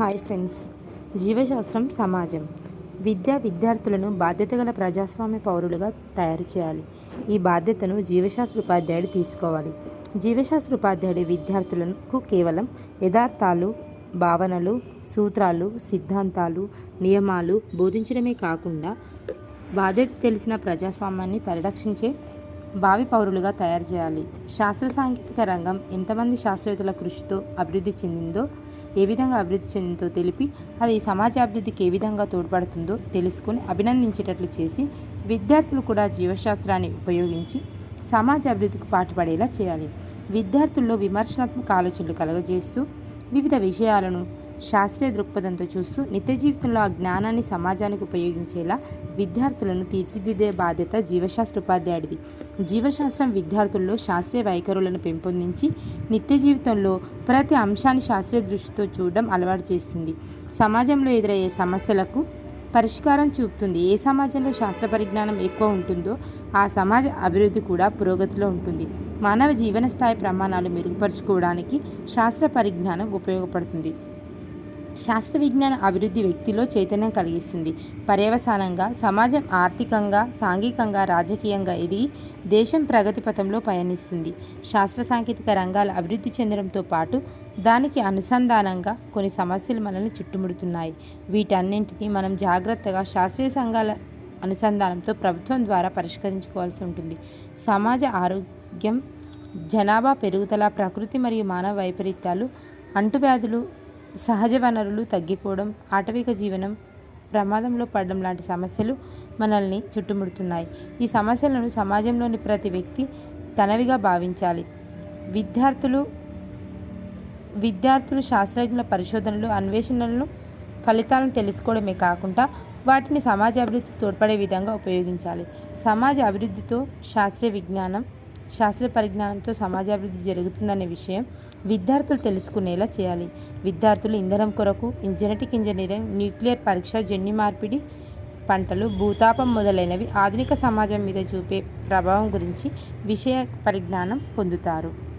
Hi friends. జీవశాస్త్రం సమాజం. విద్య విద్యార్థులను బాధ్యత గల ప్రజాస్వామ్య పౌరులుగా తయారు చేయాలి. ఈ బాధ్యతను జీవశాస్త్ర ఉపాధ్యాయుడు తీసుకోవాలి. జీవశాస్త్ర ఉపాధ్యాయుడు విద్యార్థులకు కేవలం యథార్థాలు భావనలు సూత్రాలు సిద్ధాంతాలు నియమాలు బోధించడమే కాకుండా బాధ్యత తెలిసిన ప్రజాస్వామ్యాన్ని పరిరక్షించే భావి పౌరులుగా తయారు చేయాలి. శాస్త్ర సాంకేతిక రంగం ఎంతమంది శాస్త్రవేత్తల కృషితో అభివృద్ధి చెందిందో ఏ విధంగా అభివృద్ధి చెందిందో తెలిపి అది సమాజ అభివృద్ధికి ఏ విధంగా తోడ్పడుతుందో తెలుసుకొని అభినందించేటట్లు చేసి విద్యార్థులు కూడా జీవశాస్త్రాన్ని ఉపయోగించి సమాజ అభివృద్ధికి పాటుపడేలా చేయాలి. విద్యార్థుల్లో విమర్శనాత్మక ఆలోచనలు కలుగజేస్తూ వివిధ విషయాలను శాస్త్రీయ దృక్పథంతో చూస్తూ నిత్య జీవితంలో ఆ జ్ఞానాన్ని సమాజానికి ఉపయోగించేలా విద్యార్థులను తీర్చిదిద్దే బాధ్యత జీవశాస్త్ర ఉపాధ్యాయుడిది. జీవశాస్త్రం విద్యార్థుల్లో శాస్త్రీయ వైఖరులను పెంపొందించి నిత్య జీవితంలో ప్రతి అంశాన్ని శాస్త్రీయ దృష్టితో చూడడం అలవాటు చేస్తుంది. సమాజంలో ఎదురయ్యే సమస్యలకు పరిష్కారం చూపుతుంది. ఏ సమాజంలో శాస్త్ర పరిజ్ఞానం ఎక్కువ ఉంటుందో ఆ సమాజ అభివృద్ధి కూడా పురోగతిలో ఉంటుంది. మానవ జీవన స్థాయి ప్రమాణాలు మెరుగుపరుచుకోవడానికి శాస్త్ర పరిజ్ఞానం ఉపయోగపడుతుంది. శాస్త్ర విజ్ఞాన అభివృద్ధి వ్యక్తిలో చైతన్యం కలిగిస్తుంది. పర్యవసానంగా సమాజం ఆర్థికంగా సాంఘికంగా రాజకీయంగా ఎదిగి దేశం ప్రగతి పథంలో పయనిస్తుంది. శాస్త్ర సాంకేతిక రంగాల అభివృద్ధి చెందడంతో పాటు దానికి అనుసంధానంగా కొన్ని సమస్యలు మనల్ని చుట్టుముడుతున్నాయి. వీటన్నింటినీ మనం జాగ్రత్తగా శాస్త్రీయ సంఘాల అనుసంధానంతో ప్రభుత్వం ద్వారా పరిష్కరించుకోవాల్సి ఉంటుంది. సమాజ ఆరోగ్యం జనాభా పెరుగుదల ప్రకృతి మరియు మానవ వైపరీత్యాలు అంటువ్యాధులు సహజ వనరులు తగ్గిపోవడం ఆటవిక జీవనం ప్రమాదంలో పడడం లాంటి సమస్యలు మనల్ని చుట్టుముడుతున్నాయి. ఈ సమస్యలను సమాజంలోని ప్రతి వ్యక్తి తనవిగా భావించాలి. విద్యార్థులు విద్యార్థులు శాస్త్రజ్ఞుల పరిశోధనలు అన్వేషణలను ఫలితాలను తెలుసుకోవడమే కాకుండా వాటిని సమాజ అభివృద్ధికి తోడ్పడే విధంగా ఉపయోగించాలి. సమాజ అభివృద్ధితో శాస్త్రీయ విజ్ఞానం శాస్త్రీయ పరిజ్ఞానంతో సమాజాభివృద్ధి జరుగుతుందనే విషయం విద్యార్థులు తెలుసుకునేలా చేయాలి. విద్యార్థులు ఇంధనం కొరకు జెనెటిక్ ఇంజనీరింగ్ న్యూక్లియర్ పరీక్ష జన్యు మార్పిడి పంటలు భూతాపం మొదలైనవి ఆధునిక సమాజం మీద చూపే ప్రభావం గురించి విషయ పరిజ్ఞానం పొందుతారు.